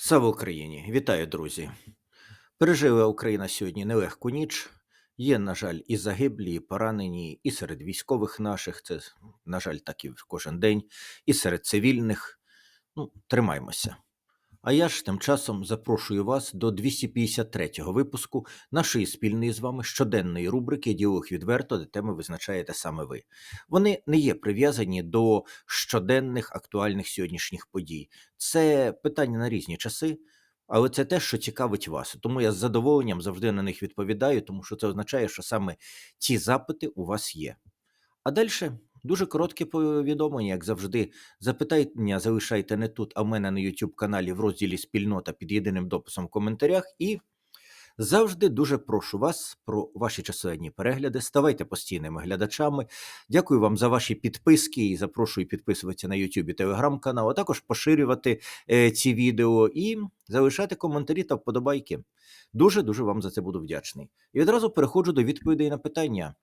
Слава Україні! Вітаю, друзі! Пережила Україна сьогодні нелегку ніч. Є, на жаль, і загиблі, і поранені, і серед військових наших. Це, на жаль, так і кожен день, і серед цивільних. Ну, тримаймося. А я ж тим часом запрошую вас до 253-го випуску нашої спільної з вами щоденної рубрики Діалог відверто, де теми визначаєте саме ви. Вони не є прив'язані до щоденних актуальних сьогоднішніх подій. Це питання на різні часи, але це те, що цікавить вас. Тому я з задоволенням завжди на них відповідаю, тому що це означає, що саме ці запити у вас є. А далі дуже коротке повідомлення, як завжди. Запитання залишайте не тут, а в мене на YouTube каналі в розділі Спільнота під єдиним дописом в коментарях. І завжди дуже прошу вас про ваші численні перегляди. Ставайте постійними глядачами. Дякую вам за ваші підписки і запрошую підписуватися на YouTube і телеграм-канал, а також поширювати е, ці відео і залишати коментарі та вподобайки. Дуже дуже вам за це буду вдячний. І одразу переходжу до відповідей на питання.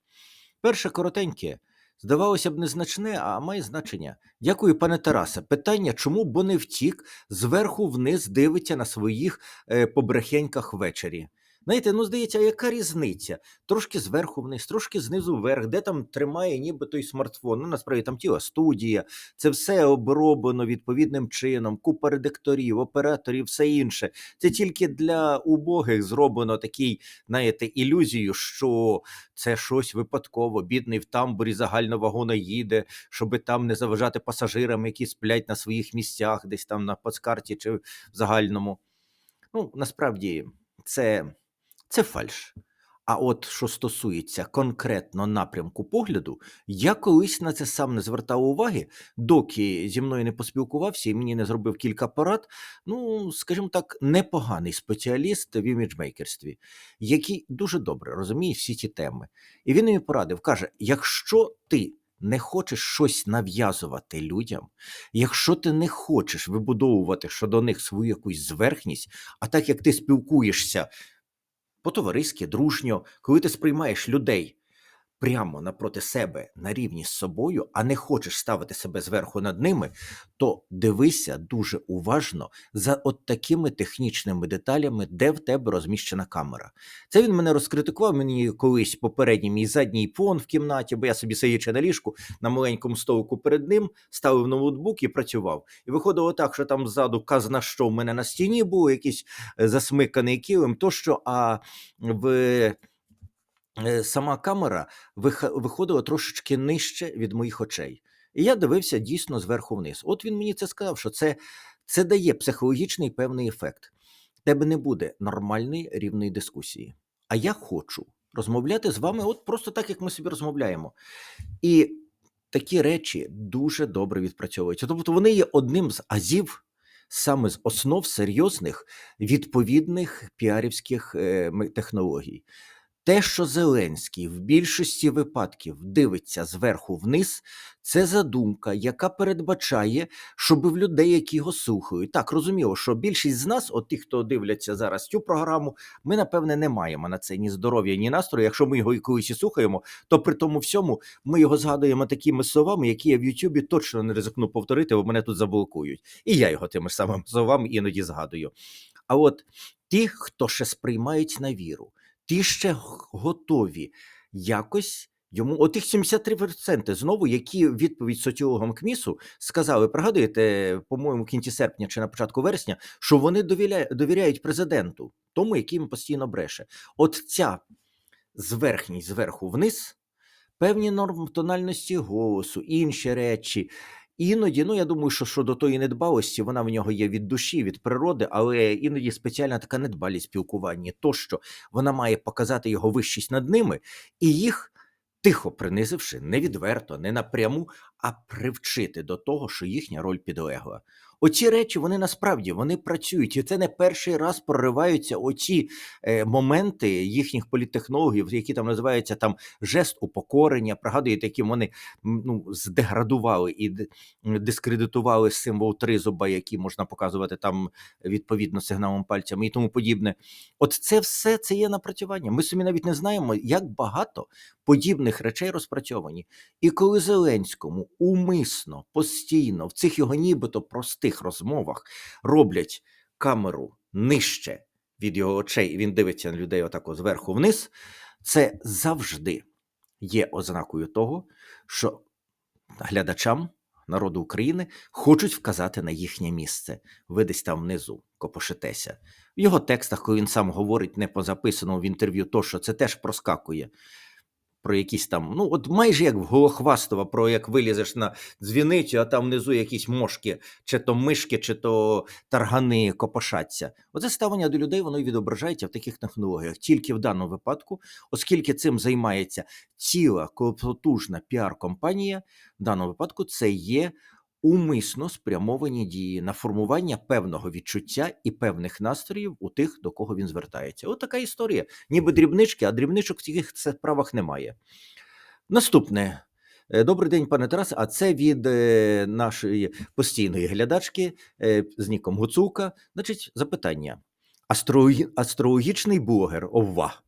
Перше коротеньке. Здавалося б, незначне, а має значення. Дякую, пане Тарасе. Питання, чому бо не втік, зверху вниз дивиться на своїх е, побрехеньках ввечері. Знаєте, ну здається, яка різниця? Трошки зверху вниз, трошки знизу вверх, де там тримає ніби той смартфон. Ну, насправді там тіла студія, це все оброблено відповідним чином, купа редакторів, операторів, все інше. Це тільки для убогих зроблено такий, знаєте, ілюзію, що це щось випадково, бідний в тамбурі загально вагона їде, щоби там не заважати пасажирам, які сплять на своїх місцях, десь там на плацкарті чи в загальному. Ну, насправді, це, це фальш. А от що стосується конкретно напрямку погляду, я колись на це сам не звертав уваги, доки зі мною не поспілкувався і мені не зробив кілька порад. Ну, скажімо так, непоганий спеціаліст в іміджмейкерстві, який дуже добре розуміє всі ці теми. І він мені порадив, каже: якщо ти не хочеш щось нав'язувати людям, якщо ти не хочеш вибудовувати щодо них свою якусь зверхність, а так як ти спілкуєшся по-товариськи, дружньо, коли ти сприймаєш людей прямо напроти себе на рівні з собою, а не хочеш ставити себе зверху над ними, то дивися дуже уважно за от такими технічними деталями, де в тебе розміщена камера. Це він мене розкритикував мені колись попередній мій задній фон в кімнаті, бо я собі сидячи на ліжку на маленькому столику перед ним, ставив ноутбук і працював. І виходило так, що там ззаду казна, що в мене на стіні був якийсь е, засмиканий килим, тощо, а в сама камера вих- виходила трошечки нижче від моїх очей. І я дивився дійсно зверху вниз. От він мені це сказав, що це, це дає психологічний певний ефект. Тебе не буде нормальної рівної дискусії. А я хочу розмовляти з вами, от просто так, як ми собі розмовляємо. І такі речі дуже добре відпрацьовуються. Тобто вони є одним з азів, саме з основ серйозних відповідних піарівських е, технологій. Те, що Зеленський в більшості випадків дивиться зверху вниз, це задумка, яка передбачає, щоб в людей, які його слухають. Так, розуміло, що більшість з нас, от ті, хто дивляться зараз цю програму, ми, напевне, не маємо на це ні здоров'я, ні настрою. Якщо ми його і колись і слухаємо, то при тому всьому ми його згадуємо такими словами, які я в Ютубі точно не ризикну повторити, бо мене тут заблокують. І я його тими ж самими словами іноді згадую. А от ті, хто ще сприймають на віру, ті ще готові якось йому, отих 73% знову, які відповідь соціологам КМІСу сказали, пригадуєте, по-моєму, в кінці серпня чи на початку вересня, що вони довіряють, президенту, тому, який їм постійно бреше. От ця зверхність зверху вниз, певні норм тональності голосу, інші речі. Іноді, ну я думаю, що щодо тої недбалості, вона в нього є від душі, від природи, але іноді спеціальна така недбалість спілкування, то що вона має показати його вищість над ними і їх. Тихо принизивши, не відверто, не напряму, а привчити до того, що їхня роль підлегла. Оці речі вони насправді вони працюють, і це не перший раз прориваються оці е, моменти їхніх політтехнологів, які там називаються там жест упокорення. Пригадуєте, яким вони ну, здеградували і дискредитували символ тризуба, який можна показувати там відповідно сигналом пальцями і тому подібне. От це все це є напрацювання. Ми собі навіть не знаємо, як багато подібних речей розпрацьовані. І коли Зеленському умисно, постійно в цих його нібито простих розмовах роблять камеру нижче від його очей, і він дивиться на людей отако зверху вниз, це завжди є ознакою того, що глядачам народу України хочуть вказати на їхнє місце. Ви десь там внизу копошитеся. В його текстах, коли він сам говорить не по записаному в інтерв'ю, то що це теж проскакує. Про якісь там, ну от майже як в Голохвастова, про як вилізеш на дзвіницю, а там внизу якісь мошки, чи то мишки, чи то таргани копошаться. Оце ставлення до людей воно і відображається в таких технологіях. Тільки в даному випадку, оскільки цим займається ціла потужна піар-компанія, в даному випадку це є умисно спрямовані дії на формування певного відчуття і певних настроїв у тих, до кого він звертається. От така історія. Ніби дрібнички, а дрібничок в таких справах немає. Наступне. Е, Добрий день, пане Тарасе. А це від е, нашої постійної глядачки е, з ніком Гуцулка. Значить, запитання. Астрологі... Астрологічний блогер Овва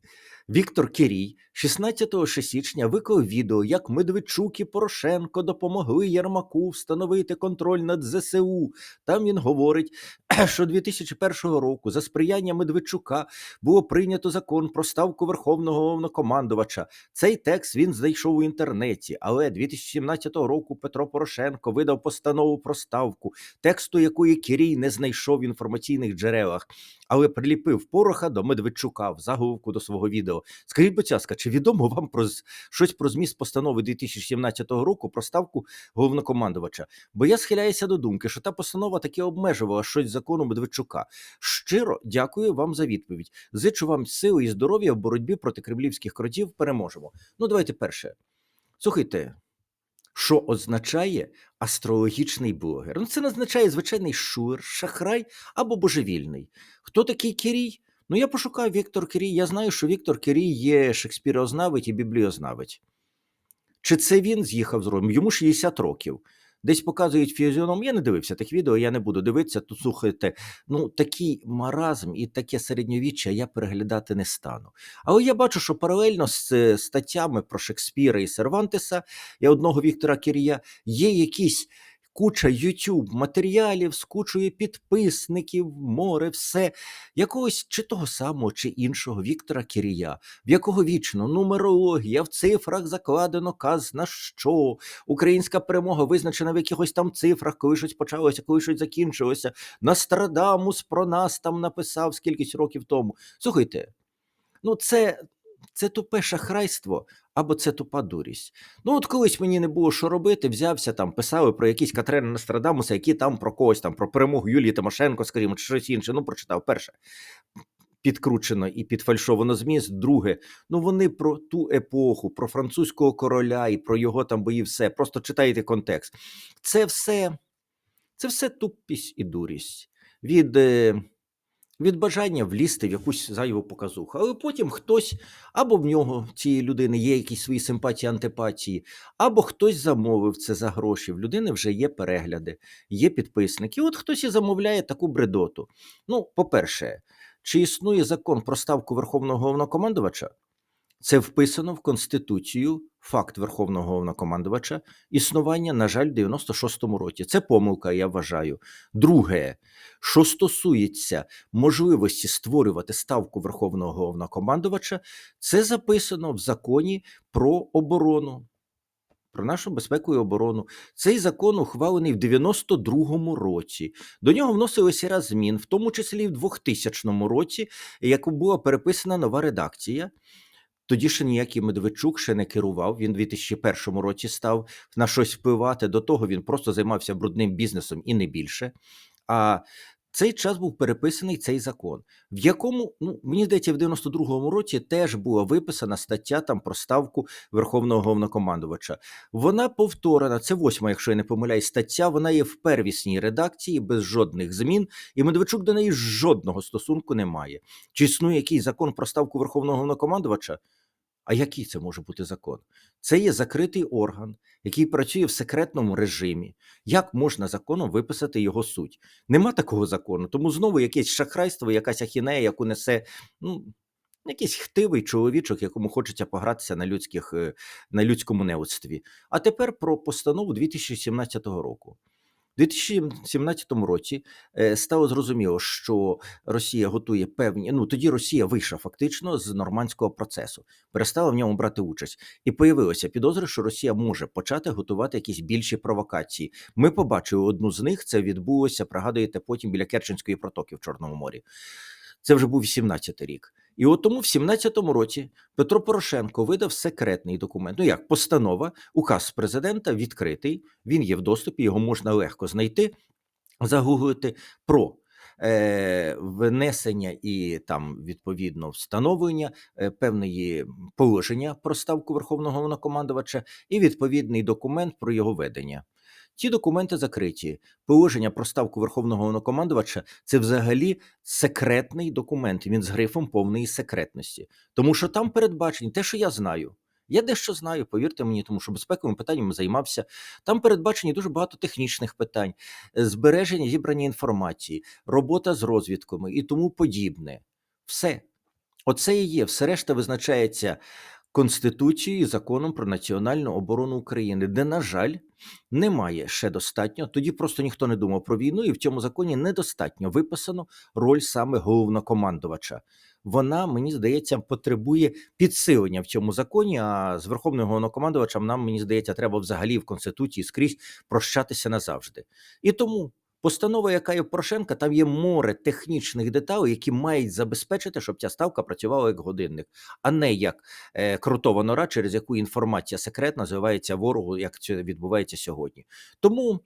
Віктор Кирій 16 січня виклав відео, як Медведчук і Порошенко допомогли Єрмаку встановити контроль над ЗСУ. Там він говорить, що 2001 року за сприяння Медведчука було прийнято закон про ставку верховного головнокомандувача. Цей текст він знайшов у інтернеті, але 2017 року Петро Порошенко видав постанову про ставку, тексту якої Кирій не знайшов в інформаційних джерелах, але приліпив пороха до Медведчука в заголовку до свого відео. Скажіть, будь ласка, чи відомо вам про щось про зміст постанови 2017 року про ставку головнокомандувача? Бо я схиляюся до думки, що та постанова таки обмежувала щось закону Медведчука. Щиро дякую вам за відповідь. Зичу вам сили і здоров'я в боротьбі проти кремлівських кротів. Переможемо. Ну, давайте перше. Слухайте, що означає астрологічний блогер? Ну, це означає звичайний шулер, шахрай або божевільний. Хто такий Кирій? Ну, я пошукав Віктор Кирій. Я знаю, що Віктор Кирій є шекспіріознавець і бібліознавець. Чи це він з'їхав з Ромом? Йому 60 років. Десь показують фізіоном. Я не дивився тих відео, я не буду дивитися. То слухайте, ну такий маразм і таке середньовіччя я переглядати не стану. Але я бачу, що паралельно з е, статтями про Шекспіра і Сервантеса і одного Віктора Кирія є якісь куча YouTube матеріалів з кучою підписників, море, все якогось чи того самого, чи іншого Віктора Кирія, в якого вічно нумерологія, в цифрах закладено каз на що, українська перемога визначена в якихось там цифрах, коли щось почалося, коли щось закінчилося. Нострадамус про нас там написав скількись років тому. Слухайте, ну це. Це тупе шахрайство або це тупа дурість. Ну, от колись мені не було що робити, взявся там, писали про якісь Катерини Нострадамуса, які там про когось там, про перемогу Юлії Тимошенко, скажімо, чи щось інше. Ну, прочитав. Перше, підкручено і підфальшовано зміст. Друге, ну вони про ту епоху, про французького короля і про його там бої, все. Просто читайте контекст. Це все, це все тупість і дурість. Від. Від бажання влізти в якусь зайву показуху. Але потім хтось, або в нього цієї людини є якісь свої симпатії, антипатії, або хтось замовив це за гроші. В людини вже є перегляди, є підписники. От хтось і замовляє таку бредоту. Ну, по-перше, чи існує закон про ставку Верховного головнокомандувача? Це вписано в Конституцію факт Верховного головнокомандувача існування, на жаль, в 96-му році. Це помилка, я вважаю. Друге, що стосується можливості створювати ставку Верховного головнокомандувача, це записано в законі про оборону. Про нашу безпеку і оборону. Цей закон ухвалений в 92-му році. До нього вносилися ряд змін, в тому числі в 2000 році, як була переписана нова редакція. Тоді ще ніякий Медведчук ще не керував. Він у 2001 році став на щось впливати. До того він просто займався брудним бізнесом і не більше. А цей час був переписаний цей закон, в якому, ну мені здається, в 92-му році теж була виписана стаття там про ставку Верховного головнокомандувача. Вона повторена, це восьма, якщо я не помиляюсь, стаття. Вона є в первісній редакції без жодних змін, і Медведчук до неї жодного стосунку не має. Чи існує якийсь закон про ставку Верховного головнокомандувача? А який це може бути закон? Це є закритий орган, який працює в секретному режимі. Як можна законом виписати його суть? Нема такого закону, тому знову якесь шахрайство, якась ахінея, яку несе ну, якийсь хтивий чоловічок, якому хочеться погратися на, людських, е, на людському неудстві. А тепер про постанову 2017 року. У 2017 році е, стало зрозуміло, що Росія готує певні. Ну тоді Росія вийшла фактично з нормандського процесу, перестала в ньому брати участь, і появилися підозри, що Росія може почати готувати якісь більші провокації. Ми побачили одну з них. Це відбулося, пригадуєте, потім біля Керченської протоки в Чорному морі. Це вже був 17-й рік. І от тому в 17-му році Петро Порошенко видав секретний документ. Ну як постанова, указ президента відкритий. Він є в доступі, його можна легко знайти, загуглити про е, внесення і там відповідно встановлення е, певної положення про ставку верховного головнокомандувача і відповідний документ про його ведення. Ті документи закриті. Положення про ставку верховного головнокомандувача це взагалі секретний документ. Він з грифом повної секретності, тому що там передбачені те, що я знаю. Я дещо знаю, повірте мені, тому що безпековими питаннями займався. Там передбачені дуже багато технічних питань, е, збереження зібрання інформації, робота з розвідками і тому подібне. Все. Оце і є. Все решта визначається Конституцією і законом про національну оборону України, де, на жаль, немає ще достатньо. Тоді просто ніхто не думав про війну, і в цьому законі недостатньо виписано роль саме головнокомандувача. Вона, мені здається, потребує підсилення в цьому законі. А з верховним головнокомандувачем нам, мені здається, треба взагалі в конституції скрізь прощатися назавжди. І тому Постанова, яка є в Порошенка, там є море технічних деталей, які мають забезпечити, щоб ця ставка працювала як годинник, а не як е, крутова нора, через яку інформація секретна називається ворогу, як це відбувається сьогодні. Тому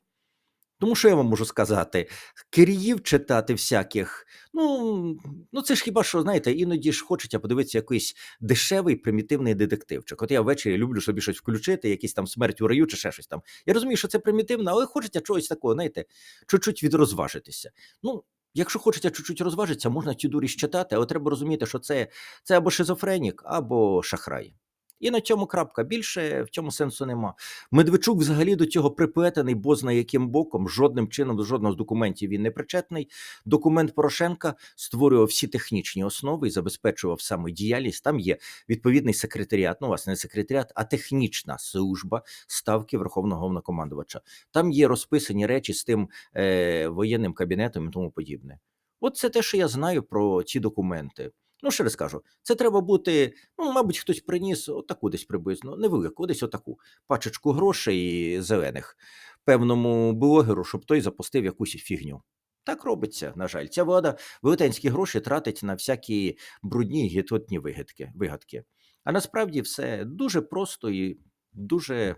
тому що я вам можу сказати, керіїв читати всяких, ну ну це ж хіба що, знаєте, іноді ж хочеться подивитися якийсь дешевий примітивний детективчик. От я ввечері люблю собі щось включити, якийсь там смерть у раю чи ще щось там. Я розумію, що це примітивно, але хочеться чогось такого, знаєте, чуть-чуть відрозважитися. Ну, Якщо хочеться чуть-чуть розважитися, можна цю дурість читати, але треба розуміти, що це це або шизофренік, або шахрай. І на цьому крапка більше в цьому сенсу нема. Медведчук взагалі до цього приплетений, бозна яким боком, жодним чином жодного з документів він не причетний. Документ Порошенка створював всі технічні основи і забезпечував саме діяльність. Там є відповідний секретаріат, ну власне не секретаріат, а технічна служба ставки Верховного Головнокомандувача. Там є розписані речі з тим е, воєнним кабінетом і тому подібне. От це те, що я знаю про ці документи. Ну, ще раз кажу, це треба бути. Ну, мабуть, хтось приніс отаку десь приблизно, невелику, десь отаку пачечку грошей зелених певному блогеру, щоб той запустив якусь фігню. Так робиться, на жаль. Ця влада велетенські гроші тратить на всякі брудні гітотні вигадки. вигадки. А насправді все дуже просто і дуже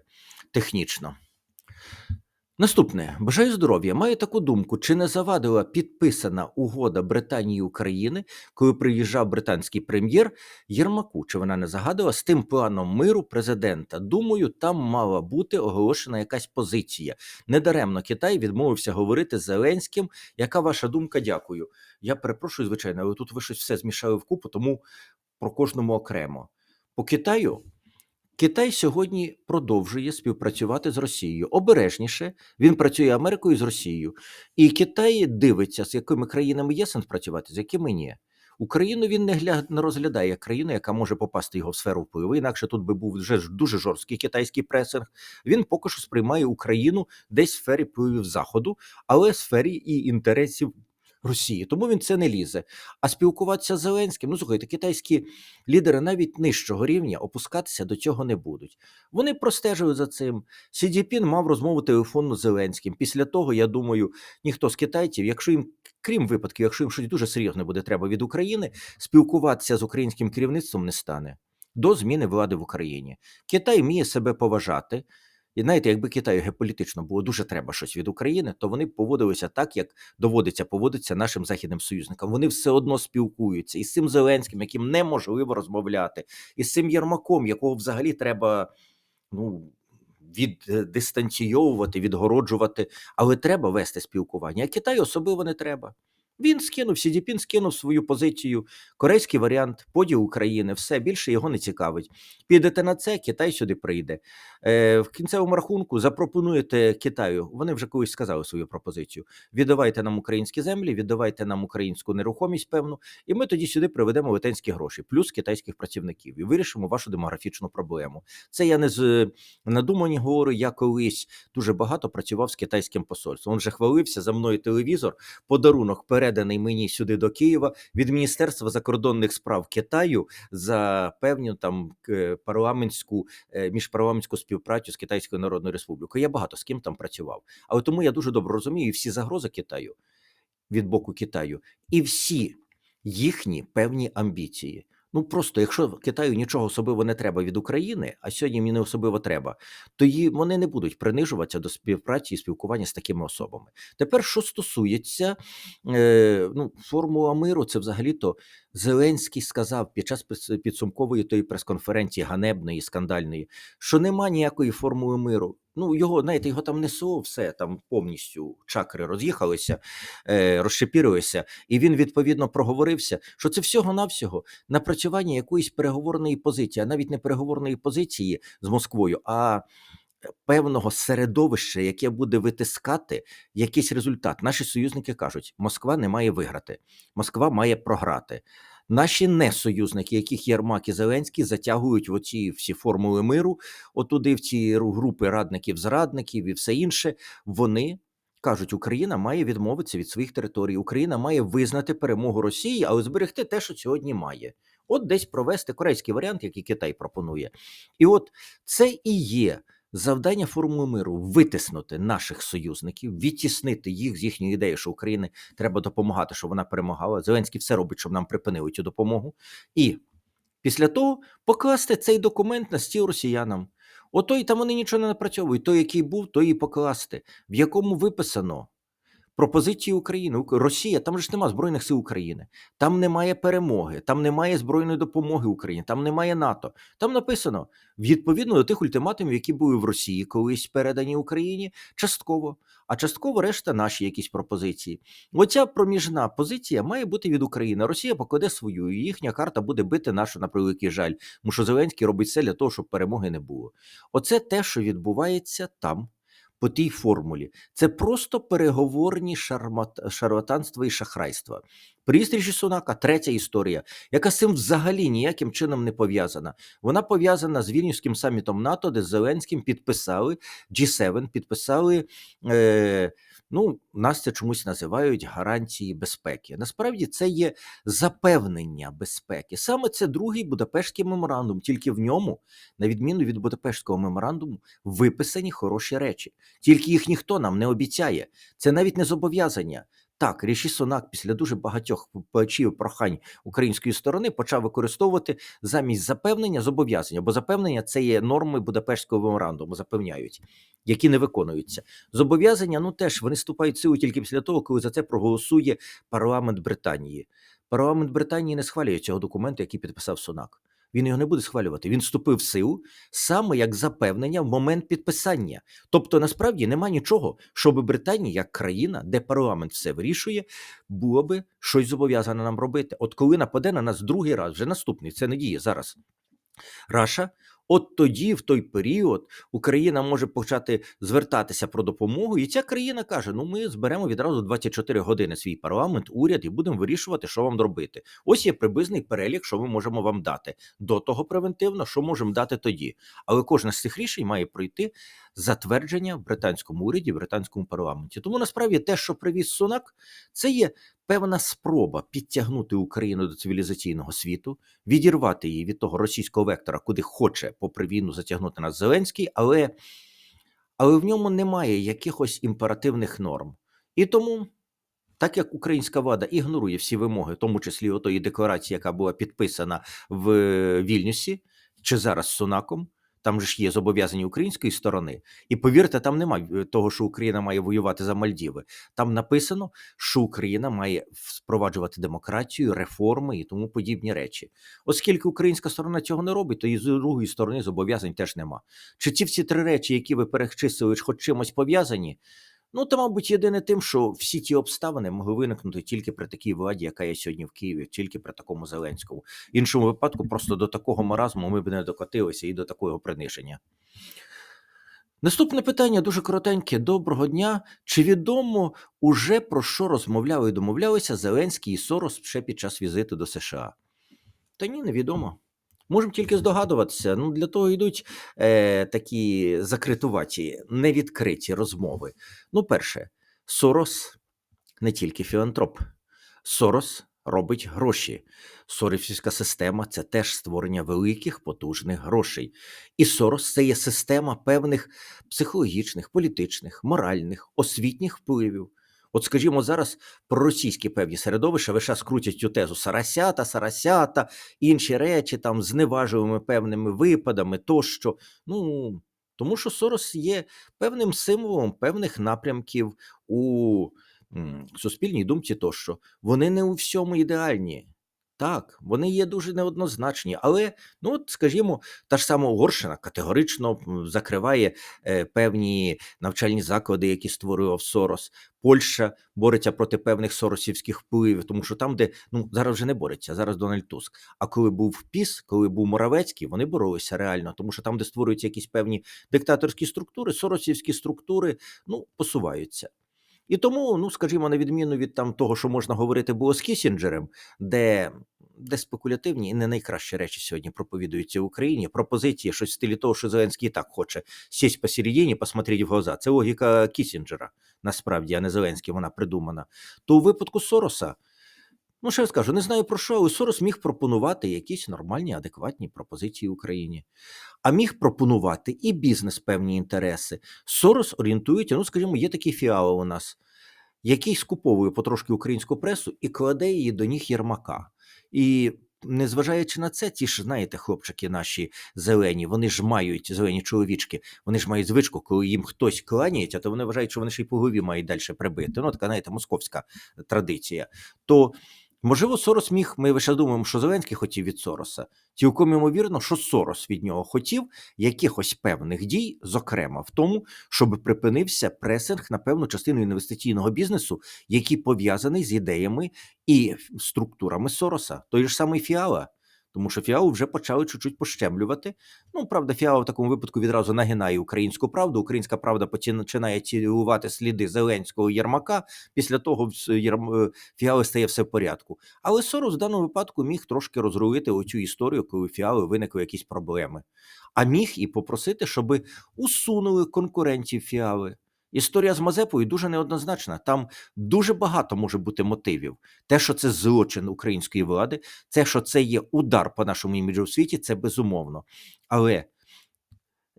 технічно. Наступне бажаю здоров'я. Маю таку думку: чи не завадила підписана угода Британії і України, коли приїжджав британський прем'єр Єрмаку? Чи вона не загадувала з тим планом миру президента? Думаю, там мала бути оголошена якась позиція. Недаремно Китай відмовився говорити з Зеленським. Яка ваша думка? Дякую. Я перепрошую, звичайно, але тут ви щось все змішали в купу, тому про кожному окремо. По Китаю Китай сьогодні продовжує співпрацювати з Росією обережніше. Він працює Америкою з Росією, і Китай дивиться, з якими країнами є сенс працювати, з якими ні. Україну він не не розглядає як країну, яка може попасти його в сферу впливу. Інакше тут би був вже дуже жорсткий китайський пресинг. Він поки що сприймає Україну десь в сфері впливів заходу, але в сфері і інтересів Росії, тому він це не лізе. А спілкуватися з Зеленським, ну слухайте, китайські лідери навіть нижчого рівня опускатися до цього не будуть. Вони простежують за цим. Сі Цзіпін мав розмову телефонну з Зеленським. Після того, я думаю, ніхто з китайців, якщо їм, крім випадків, якщо їм щось дуже серйозне буде треба від України, спілкуватися з українським керівництвом не стане. До зміни влади в Україні Китай вміє себе поважати, і знаєте, якби Китаю геополітично було дуже треба щось від України, то вони поводилися так, як доводиться поводитися нашим західним союзникам. Вони все одно спілкуються із цим Зеленським, яким неможливо розмовляти, і з цим Єрмаком, якого взагалі треба ну. Віддистанційовувати, відгороджувати, але треба вести спілкування. А Китаю особливо не треба. Він скинув, Сідіпін скинув свою позицію, корейський варіант, поділ України, все більше його не цікавить. Підете на це, Китай сюди прийде. Е, в кінцевому рахунку запропонуєте Китаю. Вони вже колись сказали свою пропозицію. Віддавайте нам українські землі, віддавайте нам українську нерухомість, певну, і ми тоді сюди приведемо велетенські гроші, плюс китайських працівників, і вирішимо вашу демографічну проблему. Це я не з надумані говорю. Я колись дуже багато працював з китайським посольством. Він вже хвалився за мною телевізор. Подарунок переданий мені сюди до Києва від Міністерства закордонних справ Китаю за певну там парламентську е, міжпарламентську співпрацю з Китайською Народною Республікою. Я багато з ким там працював. Але тому я дуже добре розумію всі загрози Китаю від боку Китаю і всі їхні певні амбіції. Ну просто якщо Китаю нічого особливо не треба від України, а сьогодні мені не особливо треба, то її вони не будуть принижуватися до співпраці і спілкування з такими особами. Тепер, що стосується е, ну, формула миру, це взагалі-то Зеленський сказав під час підсумкової тої прес-конференції ганебної, скандальної, що нема ніякої формули миру. Ну його знаєте, його там несло все там повністю чакри роз'їхалися, е, розшепірилися, і він відповідно проговорився, що це всього-навсього напрацювання якоїсь переговорної позиції, а навіть не переговорної позиції з Москвою, а певного середовища, яке буде витискати якийсь результат. Наші союзники кажуть, Москва не має виграти, Москва має програти. Наші несоюзники, яких Єрмак і Зеленський затягують в оці всі формули миру, отуди в ці групи радників, зрадників і все інше, вони кажуть, Україна має відмовитися від своїх територій. Україна має визнати перемогу Росії, але зберегти те, що сьогодні має. От десь провести корейський варіант, який Китай пропонує. І от це і є завдання форуму миру витиснути наших союзників, відтіснити їх з їхньої ідеї, що Україні треба допомагати, щоб вона перемагала. Зеленський все робить, щоб нам припинили цю допомогу. І після того покласти цей документ на стіл росіянам. Отой там вони нічого не напрацьовують. Той, який був, той і покласти, в якому виписано пропозиції України. Росія, там же ж нема Збройних сил України, там немає перемоги, там немає збройної допомоги Україні, там немає НАТО. Там написано відповідно до тих ультиматумів, які були в Росії колись передані Україні, частково, а частково решта наші якісь пропозиції. Оця проміжна позиція має бути від України. Росія покладе свою, і їхня карта буде бити нашу на превеликий жаль. Тому що Зеленський робить все для того, щоб перемоги не було. Оце те, що відбувається там. По тій формулі це просто переговорні шарлатанства і шахрайства. Ріші Сунака, третя історія, яка з цим взагалі ніяким чином не пов'язана. Вона пов'язана з Вільнюським самітом НАТО, де з Зеленським підписали G7, підписали. Е... Ну, нас це чомусь називають гарантії безпеки. Насправді це є запевнення безпеки. Саме це другий Будапештський меморандум, тільки в ньому, на відміну від Будапештського меморандуму, виписані хороші речі. Тільки їх ніхто нам не обіцяє. Це навіть не зобов'язання. Так, Ріші Сунак після дуже багатьох плачів прохань української сторони почав використовувати замість запевнення зобов'язання, бо запевнення це є норми Будапештського меморандуму, запевняють, які не виконуються. Зобов'язання ну теж вони вступають в силу тільки після того, коли за це проголосує парламент Британії. Парламент Британії не схвалює цього документу, який підписав Сунак. Він його не буде схвалювати. Він вступив в силу саме як запевнення в момент підписання. Тобто, насправді нема нічого, щоб Британія, як країна, де парламент все вирішує, було би щось зобов'язане нам робити. От коли нападе на нас другий раз, вже наступний, це не діє зараз. Раша. От тоді, в той період, Україна може почати звертатися про допомогу, і ця країна каже: ну ми зберемо відразу 24 години свій парламент, уряд і будемо вирішувати, що вам робити. Ось є приблизний перелік, що ми можемо вам дати. До того превентивно, що можемо дати тоді. Але кожне з цих рішень має пройти затвердження в британському уряді, в британському парламенті. Тому насправді те, що привіз Сунак, це є певна спроба підтягнути Україну до цивілізаційного світу, відірвати її від того російського вектора, куди хоче попри війну затягнути нас Зеленський, але, але в ньому немає якихось імперативних норм. І тому. Так як українська влада ігнорує всі вимоги, в тому числі отої декларації, яка була підписана в Вільнюсі, чи зараз Сунаком, там же ж є зобов'язання української сторони. І повірте, там немає того, що Україна має воювати за Мальдіви. Там написано, що Україна має впроваджувати демократію, реформи і тому подібні речі. Оскільки українська сторона цього не робить, то і з другої сторони зобов'язань теж нема. Чи ці всі три речі, які ви перечислили, хоч чимось пов'язані? Ну, та, мабуть, єдине тим, що всі ті обставини могли виникнути тільки при такій владі, яка є сьогодні в Києві, тільки при такому Зеленському. В іншому випадку, просто до такого маразму ми б не докотилися і до такого приниження. Наступне питання дуже коротеньке. Доброго дня. Чи відомо уже про що розмовляли і домовлялися Зеленський і Сорос ще під час візиту до США? Та ні, невідомо. Можемо тільки здогадуватися. Ну, для того йдуть е, такі закритуваті, невідкриті розмови. Ну, перше, Сорос не тільки філантроп. Сорос робить гроші. Соросівська система це теж створення великих потужних грошей. І Сорос це є система певних психологічних, політичних, моральних, освітніх впливів. От, скажімо, зараз проросійські певні середовища весь час крутять цю тезу Сарасята, Сарасята, інші речі там з неважливими певними випадами тощо. Ну тому що Сорос є певним символом певних напрямків у суспільній думці, тощо вони не у всьому ідеальні. Так, вони є дуже неоднозначні, але ну от, скажімо, та ж сама Угорщина категорично закриває е, певні навчальні заклади, які створював Сорос. Польща бореться проти певних соросівських впливів, тому що там, де ну зараз вже не бореться, зараз Дональд Туск. А коли був ПІС, коли був Моравецький, вони боролися реально, тому що там, де створюються якісь певні диктаторські структури, соросівські структури ну посуваються. І тому, ну скажімо, на відміну від там того, що можна говорити було з Кісінджером, де, де спекулятивні і не найкращі речі сьогодні проповідуються в Україні. Пропозиції щось в стилі того, що Зеленський і так хоче сість посередині, посмотріть в глаза. Це логіка Кісінджера, насправді, а не Зеленський, вона придумана. То у випадку Сороса. Ну, що я скажу, не знаю про що, але Сорос міг пропонувати якісь нормальні, адекватні пропозиції Україні, а міг пропонувати і бізнес певні інтереси. Сорос орієнтується, ну, скажімо, є такі фіали у нас, який скуповує потрошки українську пресу і кладе її до ніг Єрмака. І незважаючи на це, ті ж, знаєте, хлопчики наші зелені, вони ж мають зелені чоловічки, вони ж мають звичку, коли їм хтось кланяється, то вони вважають, що вони ще й по голові мають далі прибити. Ну, така, знаєте, московська традиція. То Можливо, Сорос міг, ми лише думаємо, що Зеленський хотів від Сороса. Цілком ймовірно, що Сорос від нього хотів якихось певних дій, зокрема в тому, щоб припинився пресинг на певну частину інвестиційного бізнесу, який пов'язаний з ідеями і структурами Сороса, той ж самий Фіала. Тому що Фіалу вже почали чуть-чуть пощемлювати. Ну, правда, Фіала в такому випадку відразу нагинає українську правду. Українська правда починає цілувати сліди Зеленського Єрмака. Після того. Фіали стає все в порядку. Але Сорос в даному випадку міг трошки розрулити оцю історію, коли у Фіали виникли якісь проблеми. А міг і попросити, щоб усунули конкурентів Фіали. Історія з Мазепою дуже неоднозначна. Там дуже багато може бути мотивів. Те, що це злочин української влади, те, що це є удар по нашому іміджу в світі, це безумовно. Але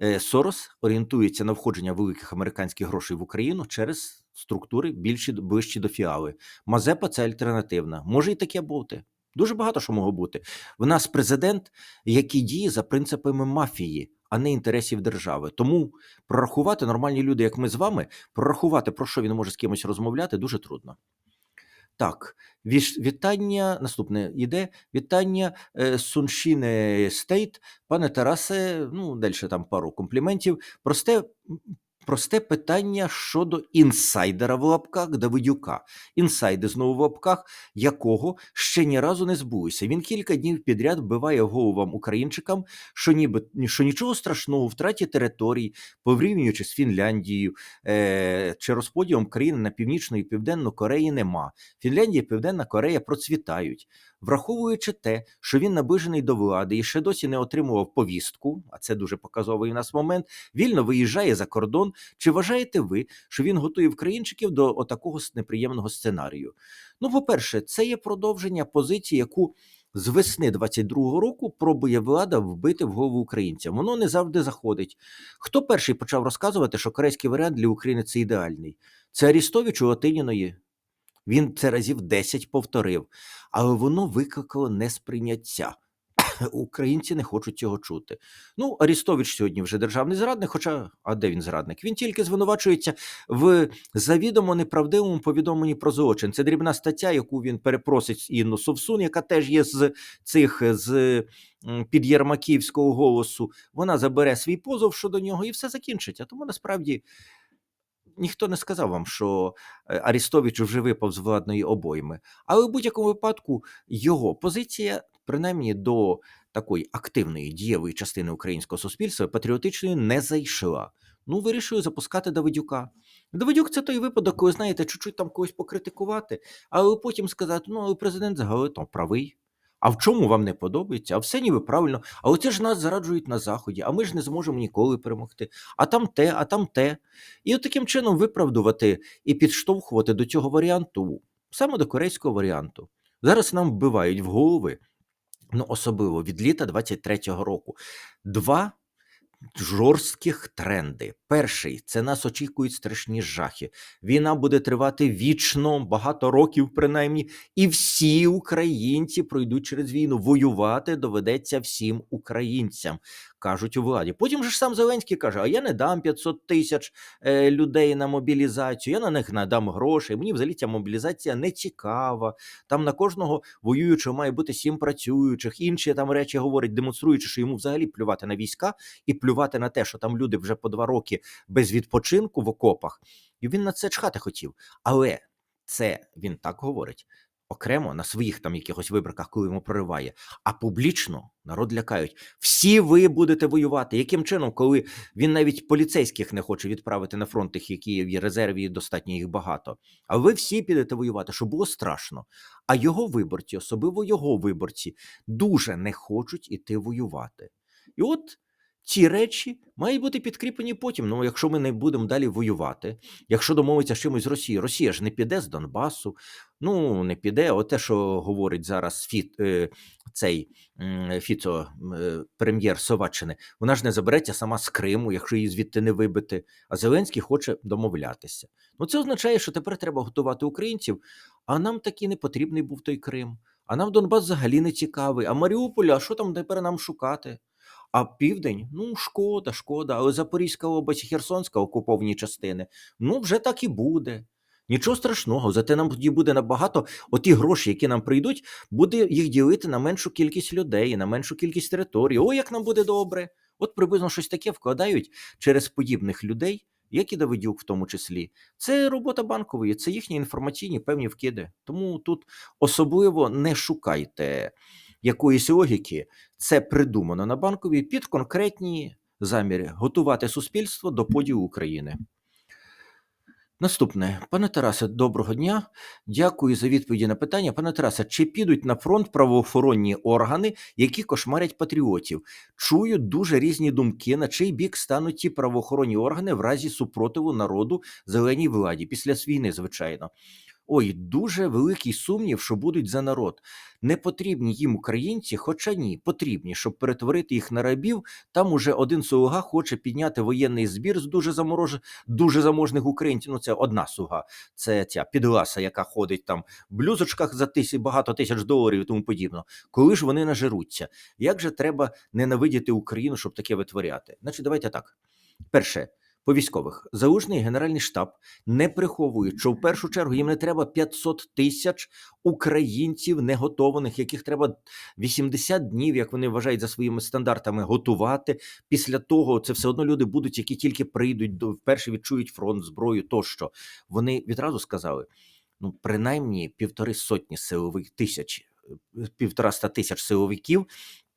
е, Сорос орієнтується на входження великих американських грошей в Україну через структури більші ближчі до фіали. Мазепа це альтернативна. Може і таке бути. Дуже багато що могло бути. В нас президент, який діє за принципами мафії, а не інтересів держави. Тому прорахувати нормальні люди, як ми з вами, прорахувати, про що він може з кимось розмовляти, дуже трудно. Так, вітання. Наступне іде вітання е, Суншіне Стейт. Пане Тарасе, ну далі там пару компліментів. Просте, просте питання щодо інсайдера в лапках Давидюка. Інсайди знову в лапках, якого ще ні разу не збулися. Він кілька днів підряд вбиває головам українчикам, що ніби що нічого страшного втраті територій, порівнюючи з Фінляндією е, чи розподілом країни на північну і південну Кореї нема. Фінляндія і Південна Корея процвітають, враховуючи те, що він наближений до влади і ще досі не отримував повістку, а це дуже показовий у нас момент. Вільно виїжджає за кордон. Чи вважаєте ви, що він готує українчиків до отакого неприємного сценарію? Ну, по-перше, це є продовження позиції, яку з весни 22-го року пробує влада вбити в голову українцям. Воно не завжди заходить. Хто перший почав розказувати, що корейський варіант для України це ідеальний? Це Арістович у Латиніної. Він це разів 10 повторив, але воно викликало несприйняття. Українці не хочуть цього чути. Ну, Арістович сьогодні вже державний зрадник, хоча а де він зрадник? Він тільки звинувачується в завідомо неправдивому повідомленні про злочин. Це дрібна стаття, яку він перепросить Інну Совсун, яка теж є з цих з м, підєрмаківського голосу. Вона забере свій позов щодо нього і все закінчить. А тому насправді ніхто не сказав вам, що е, Арістович вже випав з владної обойми. Але в будь-якому випадку його позиція, принаймні до такої активної дієвої частини українського суспільства, патріотичної, не зайшла. Ну, вирішили запускати Давидюка. Давидюк це той випадок, коли знаєте, чуть-чуть там когось покритикувати, але потім сказати: ну, президент загалом правий. А в чому вам не подобається? А все ніби правильно. А оце ж нас зараджують на заході, а ми ж не зможемо ніколи перемогти. А там те, а там те. І от таким чином виправдувати і підштовхувати до цього варіанту, саме до корейського варіанту. Зараз нам вбивають в голови, ну особливо від літа 23-го року, два жорстких тренди. Перший це нас очікують страшні жахи. Війна буде тривати вічно, багато років, принаймні, і всі українці пройдуть через війну. Воювати доведеться всім українцям, кажуть у владі. Потім же ж сам Зеленський каже: А я не дам 500 тисяч е, людей на мобілізацію, я на них не дам грошей. Мені взагалі ця мобілізація не цікава. Там на кожного воюючого має бути сім працюючих. Інші там речі говорять, демонструючи, що йому взагалі плювати на війська і плювати на те, що там люди вже по два роки без відпочинку в окопах. І він на це чхати хотів. Але це він так говорить. Окремо на своїх там якихось вибриках, коли йому прориває, а публічно народ лякають. Всі ви будете воювати. Яким чином, коли він навіть поліцейських не хоче відправити на фронт, тих, які в резерві, і достатньо їх багато. А ви всі підете воювати, щоб було страшно. А його виборці, особливо його виборці, дуже не хочуть іти воювати. І от ці речі мають бути підкріплені потім. Ну, якщо ми не будемо далі воювати, якщо домовиться з чимось з Росією, Росія ж не піде з Донбасу, ну не піде. От те, що говорить зараз Фіт, е, цей Фіцо, е, прем'єр Словаччини, вона ж не забереться сама з Криму, якщо її звідти не вибити. А Зеленський хоче домовлятися. Ну це означає, що тепер треба готувати українців, а нам таки не потрібний був той Крим. А нам Донбас взагалі не цікавий. А Маріуполь, а що там тепер нам шукати? А південь, ну шкода, шкода, але Запорізька область Херсонська окуповані частини, ну вже так і буде. Нічого страшного, зате нам тоді буде набагато оті гроші, які нам прийдуть, буде їх ділити на меншу кількість людей, на меншу кількість територій. О, як нам буде добре! От приблизно щось таке вкладають через подібних людей, як і Давидюк в тому числі. Це робота банкової, це їхні інформаційні певні вкиди. Тому тут особливо не шукайте якоїсь логіки, це придумано на банковій під конкретні заміри готувати суспільство до поділу України. Наступне, пане Тарасе, доброго дня. Дякую за відповіді на питання. Пане Тарасе, чи підуть на фронт правоохоронні органи, які кошмарять патріотів? Чую дуже різні думки, на чий бік стануть ті правоохоронні органи в разі супротиву народу зеленій владі після війни, звичайно. Ой, дуже великий сумнів, що будуть за народ. Не потрібні їм українці, хоча ні, потрібні, щоб перетворити їх на рабів. Там уже один слуга хоче підняти воєнний збір з дуже заморож... дуже заможних українців. Ну, це одна слуга, це ця підласа, яка ходить там в блюзочках за тисяч, багато тисяч доларів і тому подібно. Коли ж вони нажируться? Як же треба ненавидіти Україну, щоб таке витворяти? Значить, давайте так. Перше. По військових залужний генеральний штаб не приховують, що в першу чергу їм не треба 500 тисяч українців неготованих, яких треба 80 днів, як вони вважають за своїми стандартами, готувати. Після того це все одно люди будуть, які тільки прийдуть до вперше відчують фронт, зброю тощо. Вони відразу сказали: ну, принаймні півтори сотні силових тисяч, півтораста тисяч силовиків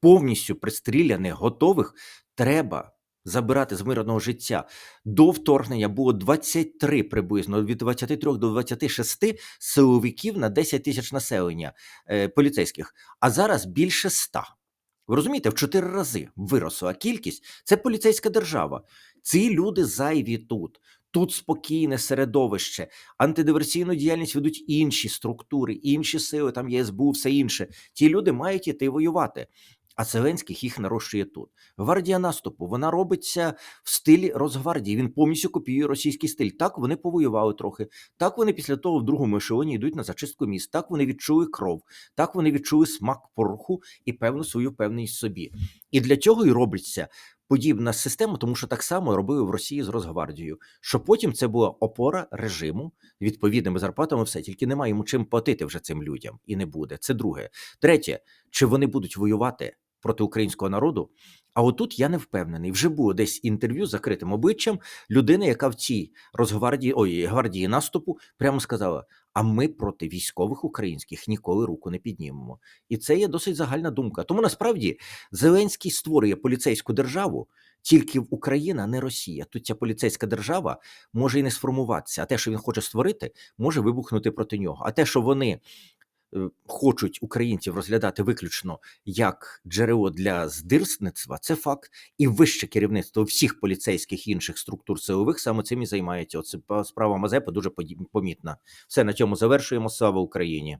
повністю пристріляних, готових треба забирати з мирного життя. До вторгнення було 23 приблизно від 23 до 26 силовиків на 10 тисяч населення е, поліцейських, а зараз більше 100. Ви розумієте, в 4 рази виросла кількість. Це поліцейська держава. Ці люди зайві тут. Тут спокійне середовище, антидиверсійну діяльність ведуть інші структури, інші сили, там є СБУ, все інше. Ті люди мають іти воювати а Зеленський їх нарощує тут. Гвардія наступу вона робиться в стилі Росгвардії. Він повністю копіює російський стиль. Так вони повоювали трохи. Так вони після того в другому ешелоні йдуть на зачистку міст. Так вони відчули кров, так вони відчули смак пороху і певну свою певність собі. І для цього і робиться. Подібна система, тому що так само робили в Росії з Росгвардією, що потім це була опора режиму відповідними зарплатами. Все тільки немає йому чим платити вже цим людям, і не буде. Це друге. Третє, чи вони будуть воювати? Проти українського народу. А отут я не впевнений. Вже було десь інтерв'ю з закритим обличчям людини, яка в цій розгвардії ой, гвардії наступу прямо сказала: а ми проти військових українських ніколи руку не піднімемо. І це є досить загальна думка. Тому насправді Зеленський створює поліцейську державу. Тільки Україна, не Росія. Тут ця поліцейська держава може і не сформуватися. А те, що він хоче створити, може вибухнути проти нього. А те, що вони хочуть українців розглядати виключно як джерело для здирсництва, це факт. І вище керівництво всіх поліцейських інших структур силових саме цим і займається. Оце справа Мазепа дуже помітна. Все на цьому завершуємо. Слава Україні!